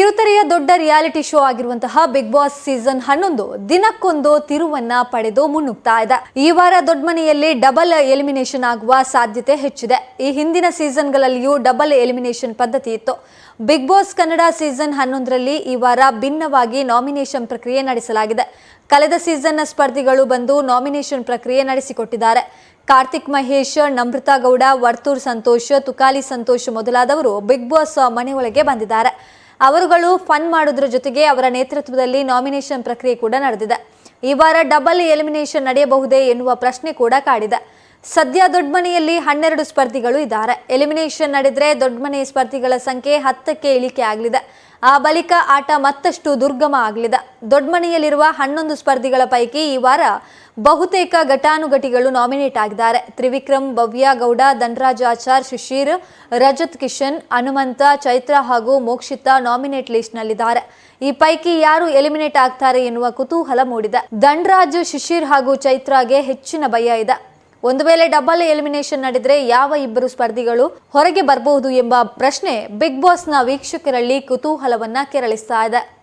ಕಿರುತೆರೆಯ ದೊಡ್ಡ reality show ಆಗಿರುವಂತಹ Bigg Boss season ಹನ್ನೊಂದು ದಿನಕ್ಕೊಂದು ತಿರುವನ್ನ ಪಡೆದು ಮುನ್ನುಗ್ತಾ ಇದೆ. ಈ ವಾರ ದೊಡ್ಡ ಮನೆಯಲ್ಲಿ ಡಬಲ್ ಎಲಿಮಿನೇಷನ್ ಆಗುವ ಸಾಧ್ಯತೆ ಹೆಚ್ಚಿದೆ. ಈ ಹಿಂದಿನ ಸೀಸನ್ಗಳಲ್ಲಿಯೂ ಡಬಲ್ ಎಲಿಮಿನೇಷನ್ ಪದ್ಧತಿ ಇತ್ತು. ಬಿಗ್ ಬಾಸ್ ಕನ್ನಡ ಸೀಸನ್ ಹನ್ನೊಂದರಲ್ಲಿ ಈ ವಾರ ಭಿನ್ನವಾಗಿ ನಾಮಿನೇಷನ್ ಪ್ರಕ್ರಿಯೆ ನಡೆಸಲಾಗಿದೆ. ಕಳೆದ ಸೀಸನ್ನ ಸ್ಪರ್ಧಿಗಳು ಬಂದು ನಾಮಿನೇಷನ್ ಪ್ರಕ್ರಿಯೆ ನಡೆಸಿಕೊಟ್ಟಿದ್ದಾರೆ. ಕಾರ್ತಿಕ್ ಮಹೇಶ್ ನಮೃತಾ ಗೌಡ, ವರ್ತೂರ್ ಸಂತೋಷ್, ತುಕಾಲಿ ಸಂತೋಷ್ ಮೊದಲಾದವರು ಬಿಗ್ ಬಾಸ್ ಮನೆಯೊಳಗೆ ಬಂದಿದ್ದಾರೆ. ಅವರುಗಳು ಫನ್ ಮಾಡೋದ್ರ ಜೊತೆಗೆ ಅವರ ನೇತೃತ್ವದಲ್ಲಿ ನಾಮಿನೇಷನ್ ಪ್ರಕ್ರಿಯೆ ಕೂಡ ನಡೆದಿದೆ. ಈ ವಾರ ಡಬಲ್ ಎಲಿಮಿನೇಷನ್ ನಡೆಯಬಹುದೇ ಎನ್ನುವ ಪ್ರಶ್ನೆ ಕೂಡ ಕಾಡಿದೆ. ಸದ್ಯ ದೊಡ್ಡಮನೆಯಲ್ಲಿ ಹನ್ನೆರಡು ಸ್ಪರ್ಧಿಗಳು ಇದ್ದಾರೆ. ಎಲಿಮಿನೇಷನ್ ನಡೆದರೆ ದೊಡ್ಡಮನೆ ಸ್ಪರ್ಧಿಗಳ ಸಂಖ್ಯೆ ಹತ್ತಕ್ಕೆ ಇಳಿಕೆ ಆಗಲಿದೆ. ಆ ಬಳಿಕ ಆಟ ಮತ್ತಷ್ಟು ದುರ್ಗಮ ಆಗಲಿದೆ. ದೊಡ್ಡಮನೆಯಲ್ಲಿರುವ ಹನ್ನೊಂದು ಸ್ಪರ್ಧಿಗಳ ಪೈಕಿ ಈ ವಾರ ಬಹುತೇಕ ಘಟಾನುಘಟಿಗಳು ನಾಮಿನೇಟ್ ಆಗಿದ್ದಾರೆ. ತ್ರಿವಿಕ್ರಮ್ ಭವ್ಯ ಗೌಡ ಧನರಾಜ್ ಆಚಾರ್ ಶಿಶಿರ್ ರಜತ್ ಕಿಶನ್, ಹನುಮಂತ, ಚೈತ್ರ ಹಾಗೂ ಮೋಕ್ಷಿತಾ ನಾಮಿನೇಟ್ ಲಿಸ್ಟ್ನಲ್ಲಿದ್ದಾರೆ. ಈ ಪೈಕಿ ಯಾರು ಎಲಿಮಿನೇಟ್ ಆಗ್ತಾರೆ ಎನ್ನುವ ಕುತೂಹಲ ಮೂಡಿದೆ. ಧನರಾಜ್ ಶಿಶಿರ್ ಹಾಗೂ ಚೈತ್ರಾಗೆ ಹೆಚ್ಚಿನ ಭಯ ಇದೆ. ಒಂದು ವೇಳೆ ಡಬಲ್ ಎಲಿಮಿನೇಷನ್ ನಡೆದರೆ ಯಾವ ಇಬ್ಬರು ಸ್ಪರ್ಧಿಗಳು ಹೊರಗೆ ಬರಬಹುದು ಎಂಬ ಪ್ರಶ್ನೆ ಬಿಗ್ ಬಾಸ್ನ ವೀಕ್ಷಕರಲ್ಲಿ ಕುತೂಹಲವನ್ನ ಕೆರಳಿಸ್ತಾ ಇದೆ.